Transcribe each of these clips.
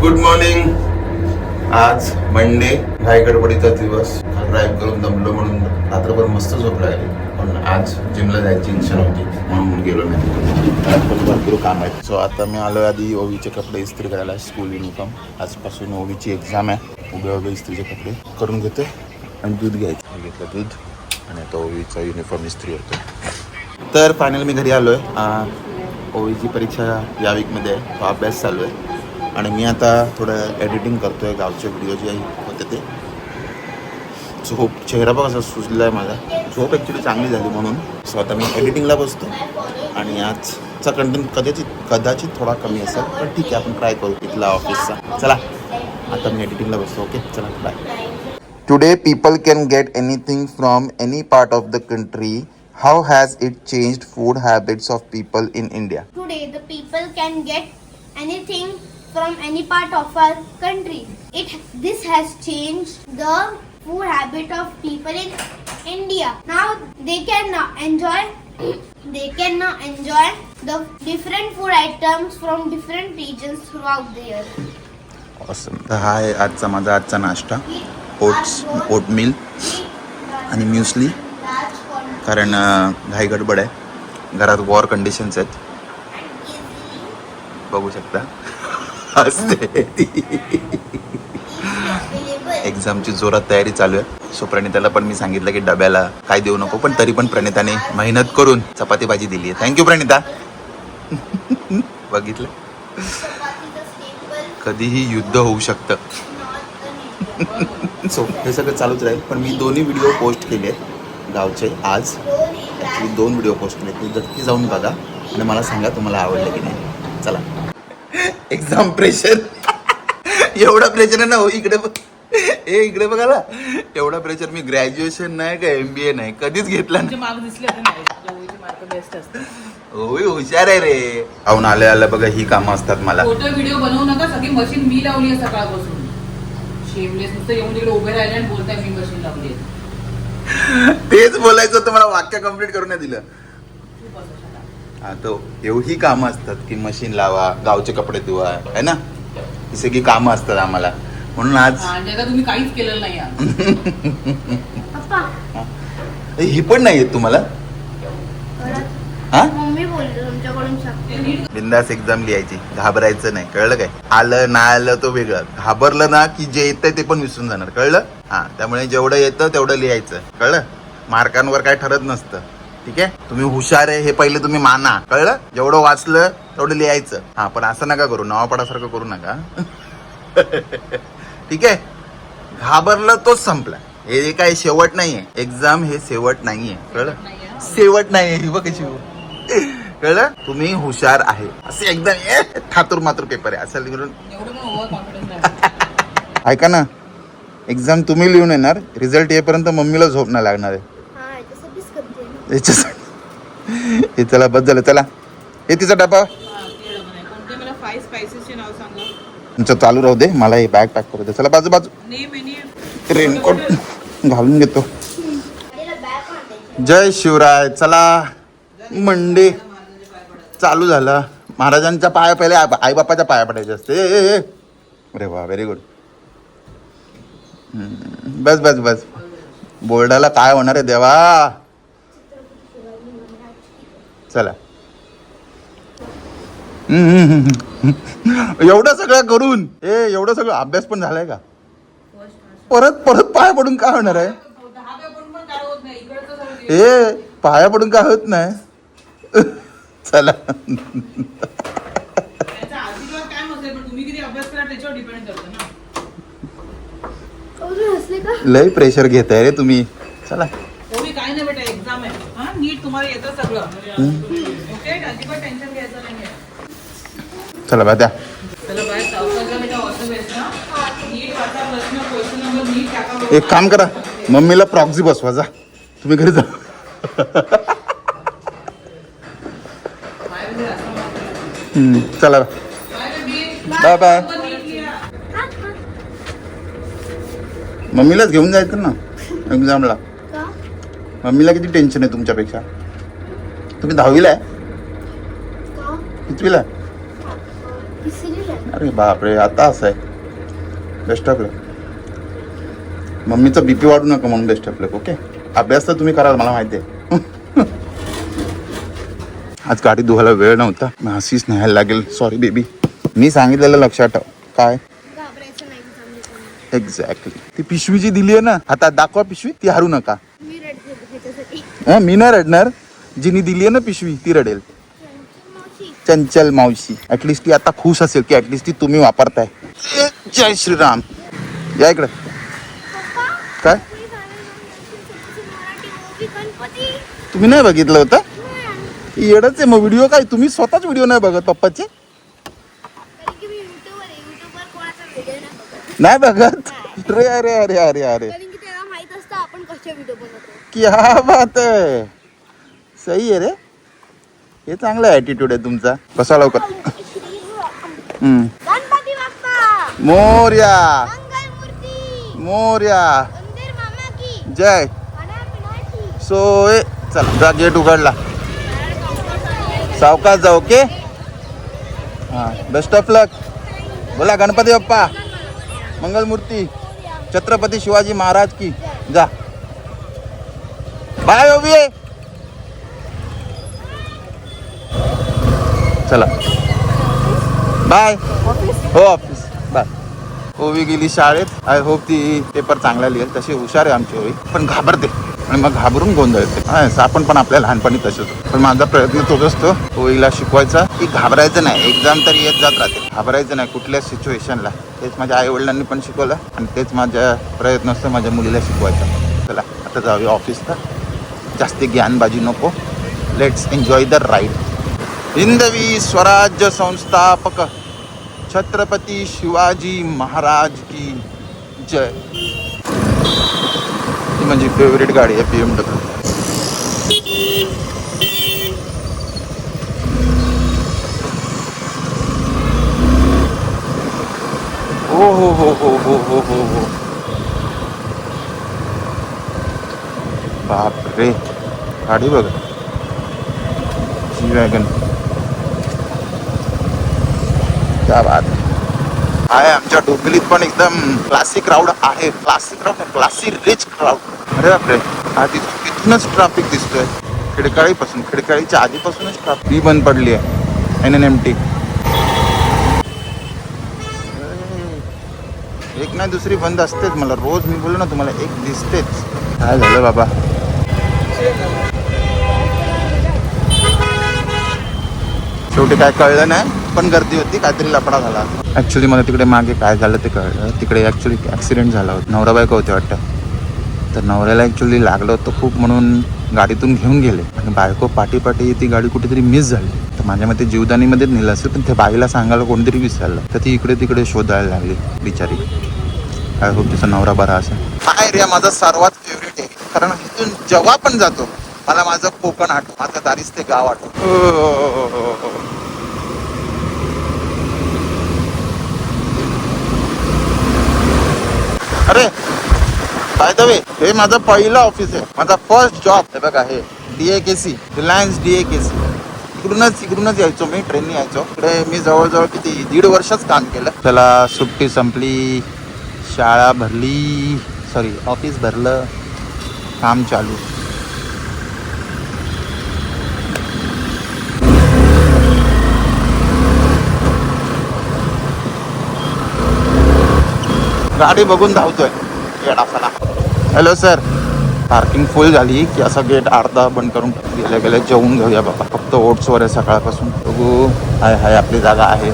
Good morning आज Monday घाई गडबडीचा दिवस. ड्राईव्ह करून दमलो म्हणून रात्रभर मस्त झोप लागली. पण आज जिमला जायची इच्छा नव्हती म्हणून गेलो नाही. आज पण भरपूर काम आहे सो आता मी आलो आधी ओवीचे कपडे इस्त्री करायला स्कूल युनिफॉर्म आजपासून ओवीची एक्झाम आहे. उभे उभे इस्त्रीचे कपडे करून घेते आणि दूध घ्यायचं. मी घेतलं दूध आणि आता ओवीचा युनिफॉर्म इस्त्री होतो तर फायनल मी घरी आलो आहे ओवीची परीक्षा या वीकमध्ये आहे. तो अभ्यास चालू आहे. आणि मी आता थोडं एडिटिंग करतो आहे गावचे व्हिडिओ जे होते ते. झोप चेहरा बघ असा सुजला आहे माझा झोप ॲक्च्युली चांगली झाली म्हणून. सो आता मी एडिटिंगला बसतो. आणि आजचा कंटेंट कदाचित कदाचित थोडा कमी असेल पण ठीक आहे आपण ट्राय करू इथला ऑफिसचा चला आता मी एडिटिंगला बसतो ओके चला bye today people can get anything from any part of the country how has it changed food habits of people in India Today, the people can get anything from any part of our country. It this has changed the food habit of people in India. Now they can now enjoy they can now enjoy the different food items from different regions throughout the year. Awesome. तर हा आहे आजचा माझा आजचा नाश्ता oats oatmeal आणि म्युसली कारण अं, घाई गडबड आहे घरात वॉर कंडिशन्स आहेत बघू शकता असते. एक्झामची जोरात तयारी चालू आहे. सो प्रणिताला पण मी सांगितलं की डब्याला काय देऊ नको पण तरी पण प्रणिताने मेहनत करून चपाती भाजी दिली आहे. Thank you Pranita. बघितलं? कधीही युद्ध होऊ शकतं. सो हे सगळं चालूच राहील पण मी दोन्ही व्हिडिओ पोस्ट केले आहेत गावचे आज. ॲक्च्युली दोन व्हिडिओ पोस्ट केले ते नक्की जाऊन बघा आणि मला सांगा तुम्हाला आवडलं की नाही. चला. एक्झाम प्रेशर एवढा प्रेशर आहे ना हो इकडे ए इकडे बघा ना एवढा प्रेशर मी ग्रॅज्युएशन नाही का एम बी ए नाही कधीच घेतला होय हुशार आहे रे. पाहून आल्या आल्या बघा ही कामं असतात मला. फोटो व्हिडिओ बनवू नका सगळी मशीन मी लावली आहे सकाळपासून. शेमलेस नुसतं येऊन तिकडे उभे राहिले आणि बोलताय मी मशीन लावली आहे. तेच बोलायचं होतं मला वाक्य कंप्लीट करून दिलं. हा तो एवढी कामं असतात की मशीन लावा गावचे कपडे धुवा है ना? ही सगळी कामं असतात आम्हाला. म्हणून आज तुम्ही काहीच केलेलं नाही ही. पण नाही येत तुम्हाला? हा? मम्मी बोलली तुमच्याकडून सांग ते नीट बिंदास एक्झाम लिहायची. घाबरायचं नाही. कळलं काय? आलं ना आलं तो वेगळं. घाबरलं ना की जे येतंय ते पण विसरून जाणार. कळलं? हा त्यामुळे जेवढं येतं तेवढं लिहायचं. कळलं? मार्कांवर काय ठरत नसतं. ठीक आहे? तुम्ही हुशार आहे हे पहिले तुम्ही माना. कळलं? जेवढं वाचलं तेवढं लिहायचं. हा पण असं नका करू. नवापडासारखं करू नका. ठीक आहे? घाबरलं तोच संपला. हे काय शेवट नाहीये. एक्झाम हे शेवट नाहीये. कळलं. शेवट नाहीये ही बघ कशी कळलं? तुम्ही हुशार आहे. असे एकदम ए, थातूर मातूर पेपर आहे. असं लिहून ऐका ना. एक्झाम तुम्ही लिहून येणार. रिझल्ट येईपर्यंत मम्मीला झोप नाही लागणार आहे हा याच्यासाठीच करते ना. याच्यासाठी हे चला बस झालं चला. हे तिचा डबा. तुमचं चालू राहू दे मला हे बॅग पॅक करू दे. चला बाजू बाजू. रेनकोट घालून घेतो. जय शिवराय चला. मंडे. चालू झालं. महाराजांच्या पाया पहिले आईबापाच्या पाया पडायचे असते. अरे वा व्हेरी गुड बस बस बस. बोर्डाला काय होणार आहे देवा? चला. हम्म, हम्म, हम्म. एवढं सगळं करून ए एवढं सगळं अभ्यास पण झालाय का? परत परत पाया पडून काय होणार आहे? ए पाया पडून काय होत नाही? चला. त्यांचा आशीर्वाद काय नसेल पण तुम्ही किती अभ्यास करा त्याच्यावर डिपेंड करतं ना अहो, तुम्ही हसले का? लय प्रेशर घेत आहे रे तुम्ही. चला. काय नाही बेटा एक्झाम आहे हा नीट तुम्हाला येतं सगळं. ओके? अजिबात टेन्शन घ्यायचं नाही चला द्या. बाय सावकाशला बेटा ऑल द बेस्ट ना? नीट वाचा प्रश्न क्वेश्चन नंबर नीट टाका एक काम करा मम्मीला प्रॉक्सी बसवा जा. तुम्ही घरी जा. चला बाय बाय. मम्मीलाच घेऊन जायचं ना एक्झामला. मम्मीला किती टेन्शन आहे तुमच्यापेक्षा? तुम्ही दहावीला आहे? कितवीला. अरे बापरे आता असं आहे. बेस्ट ऑफ लक मम्मीचं बीपी वाढू नका म्हणून बेस्ट ऑफ लक ओके अभ्यास तर तुम्ही कराल मला माहिती आहे. आज गाडी धुवायला वेळ नव्हता. हसीच न्यायला लागेल. सॉरी बेबी मी सांगितलेलं लक्षात ठेव. काय? एक्झॅक्टली ती पिशवी जी दिली आहे ना? आता दाखवा पिशवी ती हरू नका. हा मी नाही रडणार. जिनी दिली आहे ना पिशवी ती रडेल. चंचल मावशी. ऍटलिस्ट ती आता खुश असेल की ऍटलिस्ट ती तुम्ही वापरताय. जय श्रीराम. या इकडे. काय? तुम्ही नाही बघितलं होतं? येडच आहे मग व्हिडिओ काय? तुम्ही स्वतःच व्हिडिओ नाही बघत पप्पाचे? नाही नाही बघत. अरे अरे अरे अरे अरे कारण की त्याला माहीत असतं व्हिडिओ बनवतो क्या बात आहे सही आहे रे। हे चांगला ॲटिट्यूड आहे तुमचा. कसा लवकर. हम्म. गणपती बाप्पा! मोर्या. मंगल मूर्ती मोर्या. मंदिर मामा की! जय. खाना सोय चला जा गेट उघडला. सावकाश जा ओके? हां बेस्ट ऑफ लक बोला गणपती बाप्पा. मंगलमूर्ती. छत्रपती शिवाजी महाराज की. जा. बाय ओबी चला. बाय. हो ऑफिस बाय. ओवी गेली शाळेत. आय होप ती पेपर चांगला लिहिल. तशी हुशार आहे आमची ओवी पण घाबरते. आणि मग घाबरून गोंधळते. येते आपण पण आपल्या लहानपणी तसेच होतो. पण माझा प्रयत्न तोच असतो. ओवीला शिकवायचा. की घाबरायचं नाही. एक्झाम तर येत जात राहते. घाबरायचं नाही कुठल्या सिच्युएशनला तेच माझ्या आई वडिलांनी पण शिकवलं. आणि तेच माझ्या प्रयत्न असतो माझ्या मुलीला शिकवायचा. चला आता जाऊया ऑफिसला जास्ती ज्ञानबाजी नको let's enjoy the ride Hindavi Swarajya संस्थापक छत्रपती शिवाजी महाराज की जय ही माझी फेवरेट गाडी आहे पी एम डब्ल्यू हो हो हो हो हो हो हो हो बापरे. गाडी बघ. जी वॅगन क्या बात आहे. आमच्या डोंगलीत पण एकदम क्लासिक क्राऊड आहे. Classic crowd classic rich crowd अरे बापरे. हा तिथून तिथूनच ट्राफिक दिसतोय. खिडकाळीपासून खिडकाळीच्या आधीपासूनच ट्राफिक ही बंद पडली आहे. एन एन एम टी एक नाही दुसरी बंद असतेच मला. रोज मी बोललो ना तुम्हाला एक दिसतेच. काय झालं बाबा? शेवटी काय कळलं नाही पण गर्दी होती काहीतरी लफडा झाला. ऍक्च्युली मला तिकडे मागे काय झालं ते कळलं. तिकडे ऍक्च्युली ऍक्सिडेंट झाला होता. नवरा बायको होते वाटतं. तर नवऱ्याला ऍक्च्युली लागलं होतं खूप म्हणून गाडीतून घेऊन गेले. आणि बायको पाठी पाठी ती गाडी कुठेतरी मिस झाली. तर माझ्या मते जीवदानीमध्येच नेलं असेल पण त्या बाईला सांगायला कोणतरी विसरलं. तर ती इकडे तिकडे शोधायला लागली बिचारी. काय होप तिचा नवरा बरा असेल. हा एरिया माझा सर्वात फेवरेट आहे. कारण इथून जेव्हा पण जातो मला माझं कोकण आठवतं माझं दारिस ते गाव आठवतं. अरे बाय द वे हे माझं पहिलं ऑफिस आहे. माझा फर्स्ट जॉब हे बघा हे डीएकेसी रिलायन्स डीएकेसी इकडूनच इकडूनच यायचो मी ट्रेननी यायचो. इकडे मी जवळजवळ किती दीड वर्षच काम केलं. त्याला सुट्टी संपली. शाळा भरली सॉरी ऑफिस भरलं काम चालू. गाडी बघून धावतोय. गेट असाला हॅलो सर पार्किंग फुल झाली की असा गेट अर्धा बंद करून गेल्या गेल्या जेवून घेऊया बाबा. फक्त ओट्सवर आहे सकाळपासून. बघू. हाय हाय आपली जागा आहे.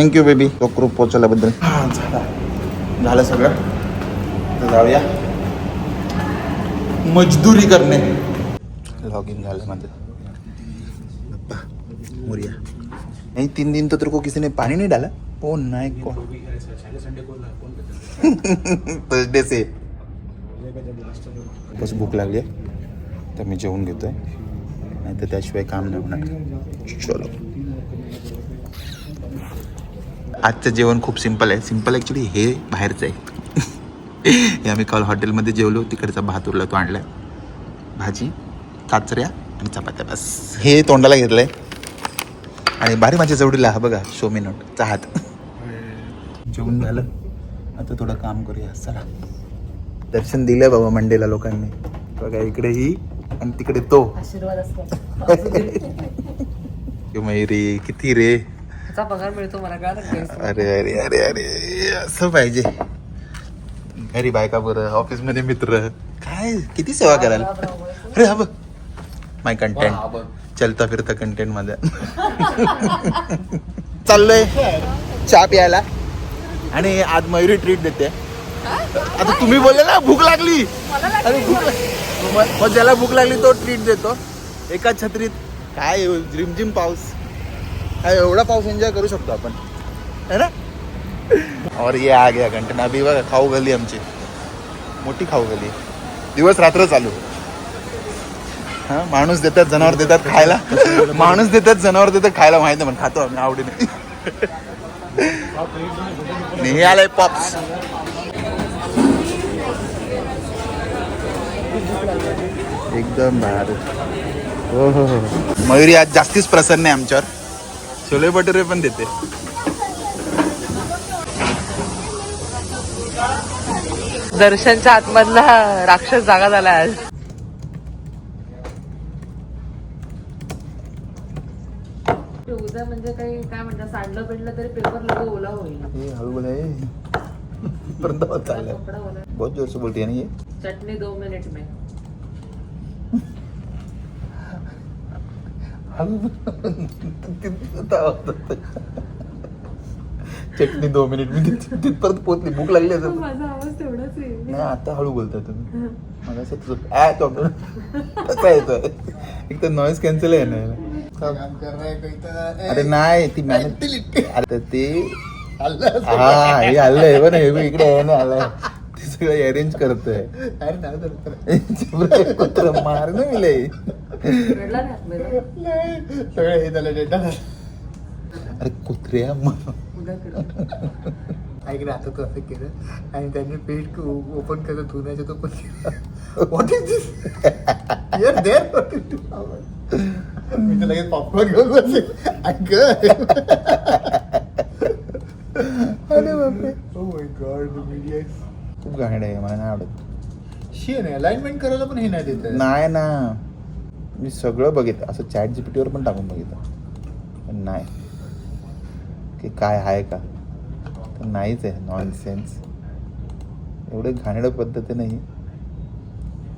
थँक्यू बेबी तो ग्रुप पोचवल्याबद्दल झालं. झालं सगळं. तर जाऊया. मजदुरी करणे. लॉग इन झालं माझं. मोरिया. नहीं तीन दिन तो तेरे को किसी ने पानी नहीं डाला? ओ नहीं को थर्सडे से. बस भूक लागली आहे. तर मी जेवून घेतोय. नाही तर त्याशिवाय काम नाही होणार. चलो. आजचं जेवण खूप सिंपल आहे. सिंपल ॲक्च्युली हे बाहेरचं आहे. हे आम्ही काल हॉटेलमध्ये जेवलो तिकडचा भात उरला तो आणलाय. भाजी काचऱ्या आणि चपात्या बस. हे तोंडाला घेतलंय. आणि बारी माझ्या जवळीला हा बघा शो मी नोट चाहात जेवण झालं. आता थोडं काम करूया. चला. दर्शन दिलं बाबा मंडेला लोकांनी. बघा इकडे ही आणि तिकडे तो. आशीर्वाद असतो. मयुरी किती रे. त्याचा पगार मिळतो मला काय अरे अरे अरे अरे असं पाहिजे. घरी बायका बरं ऑफिसमध्ये मित्र. काय किती सेवा कराल अरे हा बघ. माय कंटेंट चलता फिरता कंटेंटमध्ये चाललोय. चहा प्यायला. आणि आज मयुरी ट्रीट देते. आता तुम्ही बोलले ना भूक लागली. अरे भूक लाग- मग- मग ज्याला भूक लागली तो ट्रीट देतो. एका छत्रीत. काय रिमझिम पाऊस. एवढा पाऊस एन्जॉय करू शकतो आपण. है ना? और ये आ गया कंटेन अभी बघा खाऊ गली आमची. मोठी खाऊ गली दिवस रात्र चालू. हा माणूस देतात जनावर देतात खायला. माणूस देतात जनावर देतात खायला माहीत पण खातो आम्ही आवडीने. आणि हे आलंय पॉप्स एकदम भारी हो हो हो. मयुरी आज जास्तीच प्रसन्न आहे आमच्यावर. छोले भटुरे पण देते. दर्शनच्या आतमधला राक्षस जागा झाला आज. उद्या म्हणजे काही काय म्हणतात सांडलं पिडलं तरी पेपर लोक ओला होईल. हे हळू बोला हे. पर्यंत होत चाललंय कपडा ओला. बहुत जोर से बोलती है ना ये चटणी दो मिनिट में. चटणी दोन मिनिट मी तिथ- तिथपर्यंत पोहोचली भूक लागली असेल. माझा आवाज तेवढाच आहे. नाही आता हळू बोलताय तुम्ही. मला असं तुझं तो कसं येतं एक तर नॉईज कॅन्सल आहे ना अरे नाही ती मॅनेज अरे ते हा हे आलंय बरं हे बघ इकडे आहे ना आलंय सगळं अरेंज करतोय. कुत्र मार ना मिले रडला नाही आतमध्ये? सगळं हे झालं डेटा अरे कुत्र्या उद्या. ऐक ना आता तसं केलं. आणि त्यांनी पेट ओपन करत धुण्याचं तो पण what is this your there मी तर लगेच पॉपकॉर्न घेऊन बसले. ऐक अरे बापरे. ओ माय गॉड मीडिया खूप घाण आहे मला नाही आवडत. शी नाही अलाइनमेंट करायला पण हे नाही देत नाही ना. मी सगळं बघितलं. असं चॅट जीपीटीवर पण टाकून बघितलं. पण नाही. की काय आहे का? तर नाहीच आहे. नॉन सेन्स एवढे घाणेरडं पद्धतीने ही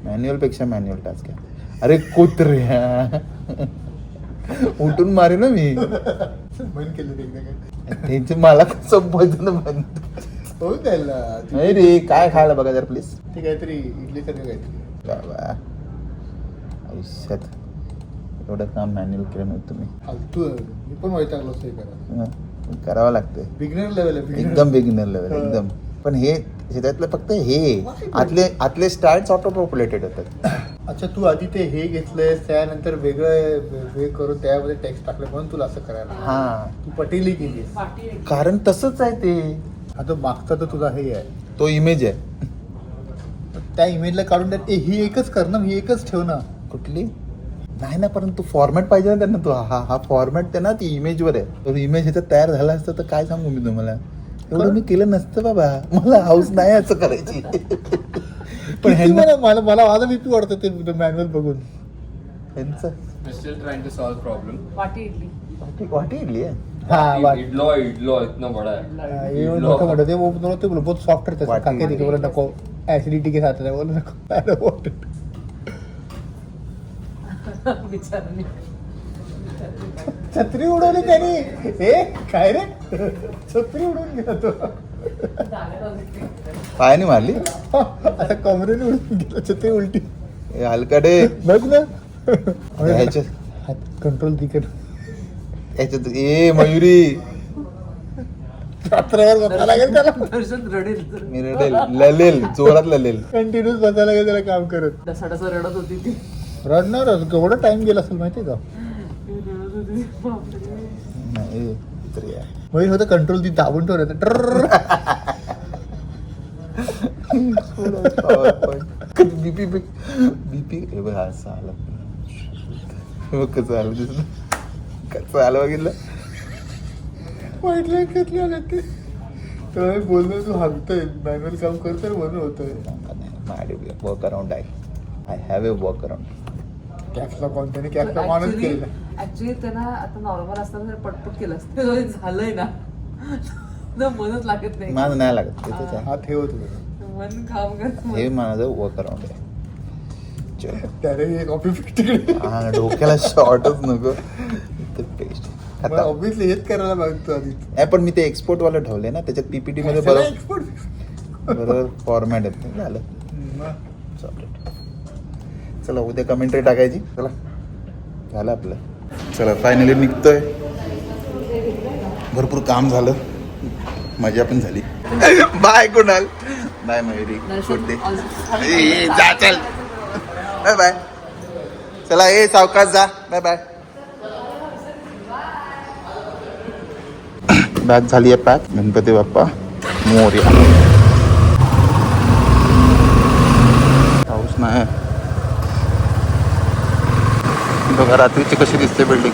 मॅन्युअलपेक्षा मॅन्युअल टास्क आहे. अरे कुत्र्या उठून मारे ना मी. बंद केलं ते एकदा काय त्यांचे मला कसं बंद हो त्याला नाही रे काय खायला बघा जर प्लीज ते काहीतरी इडली सारखं काहीतरी. बाबा. आयुष्यात एवढं काम मॅन्युअल केलं नव्हतं तुम्ही. फालतू आहे. मी पण वैतागलो असं हे करा हं, करावं लागतंय. बिगनर लेवल आहे beginner. एकदम बिगिनर लेवल. एकदम. पण हे ह्याच्यातलं फक्त हे. आतले आतले स्टार्ट ऑटो पॉप्युलेटेड होतात. अच्छा तू आधी ते हे घेतलंयस त्यानंतर वेगळं हे करून त्यामध्ये टेक्स्ट टाकलं म्हणून तुला असं करायला हा. तू पटेली केलीस. कारण तसंच आहे ते. आता मागचा तर तुझा हे आहे. तो इमेज आहे. त्या इमेजला काढून टाक ए, ही एकच कर ना ही एकच ठेव ना कुठली? नाही ना परंतु फॉर्मॅट पाहिजे ना त्यांना तो. हा हा फॉर्मॅट ते ना ती इमेजवर आहे. तो इमेज ह्याच्यात तयार झाला असतं तर काय सांगू मी तुम्हाला? एवढं मी केलं नसतं बाबा. मला हाऊस नाही असं करायची. पण पण ह्यांना मला मला मला माझा बीपी वाढतं ते मॅन्युअल बघून. ह्यांचं. We're still trying to solve problem. पाटी इडली वाटी वाटी इडली आहे हा वा- इडलो इडलो इतना बड़ा है ये मोठं मोठं ते वो- वो- ते बोलो बहुत सॉफ्ट रहता है वाटी. काके देखे बोला नको एसिडिटी के साथ है बोला नको I don't want it. बिचाराने छत्री उडवली त्यांनी. हे काय रे? छत्री उडवून गेला तो. पायाने मारली? आता कमरेने उडून गेला छत्री उलटी. ए, हलकडे बघ ना. कंट्रोल तिकड. ह्याच्यात ए मयुरी. रात्रभर बसायला लागेल त्याला. दर्शन रडेल. तर. मी रडेल. ललेल जोरात ललेल. कंटिन्यूस बसायला लागेल त्याला काम करत. डसाडसा रडत होती ती. रडणार केवढा टाइम गेला असेल माहितीये का? रडत होती. बापरे. नाही तरी आहे. मग होतं कंट्रोल ती दाबून ठेवलं बीपी बीपी. हे बघ हा असं आलं कसं आलं दिसलं. आलं बघितलं? वाईट लाइट घेतली आले ते मी बोललो तू हाकतोय मॅन्युअल काम करतोय म्हणून होतोय. माझे वर्क अराउंड आहे. I have a work around कॅप्सला कोणत्याने कॅप्सला माणूस केला ऍक्च्युली त्यांना आता नॉर्मल असताना जर पटपट केलं असतं झालंय ना. तर मनच लागत नाही. माझं नाही लागत. हा ठेवत मन काम करत हे माझं वर्क अराउंड आहे. चलो. त्याने कॉपी डोक्याला शॉर्टच नको. ते पेस्ट आता ऑब्विसली हेच करायला मागतो आधी. नाही, पण मी ते एक्सपोर्ट वाला ठेवले ना त्याच्यात पीपीटी मध्ये कशाला बरोबर export? बरोबर फॉर्मॅट आहेत. झालं. मग. चालेल चला उद्या कमेंट्री टाकायची. चला. झालं आपलं. चला फायनली निघतोय. भरपूर काम झालं. मजा पण झाली. बाय कुणाल. बाय मयुरी ए, जा चल. बाय बाय चला ए सावकाश जा. बाय बाय बॅग झाली आहे पॅक. गणपती बाप्पा मोर्या. पाऊस नाही. बघा रात्रीची कशी दिसते बिल्डिंग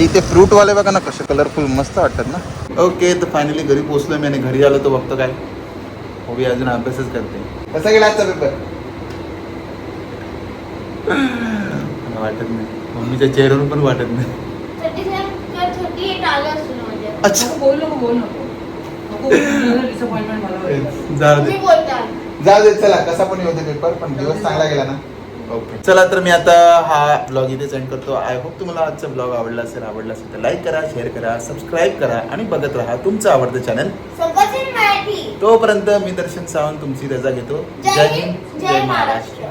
इथे फ्रूट वाले बघा ना कसे कलरफुल मस्त वाटतात ना. ओके तर फायनली घरी पोहोचलो मी आणि घरी आलो तो बघतो काय. हवी अजून अभ्यासच करते. कसा गेला आजचा पेपर वाटत नाही. मम्मीच्या चेहऱ्यावर पण वाटत नाही. अच्छा. जाऊ दे. जाऊ दे चला कसा पण येऊ दे पेपर पण दिवस चांगला गेला ना. ओके चला तर मी आता हा ब्लॉग इथे सेंड करतो. आय होप तुम्हाला आजचा ब्लॉग आवडला असेल आवडला असेल तर लाईक करा शेअर करा सबस्क्राईब करा आणि बघत राहा तुमचं आवडतं चॅनल तोपर्यंत मी दर्शन सावंत तुमची रजा घेतो. जय हिंद, जय महाराष्ट्र.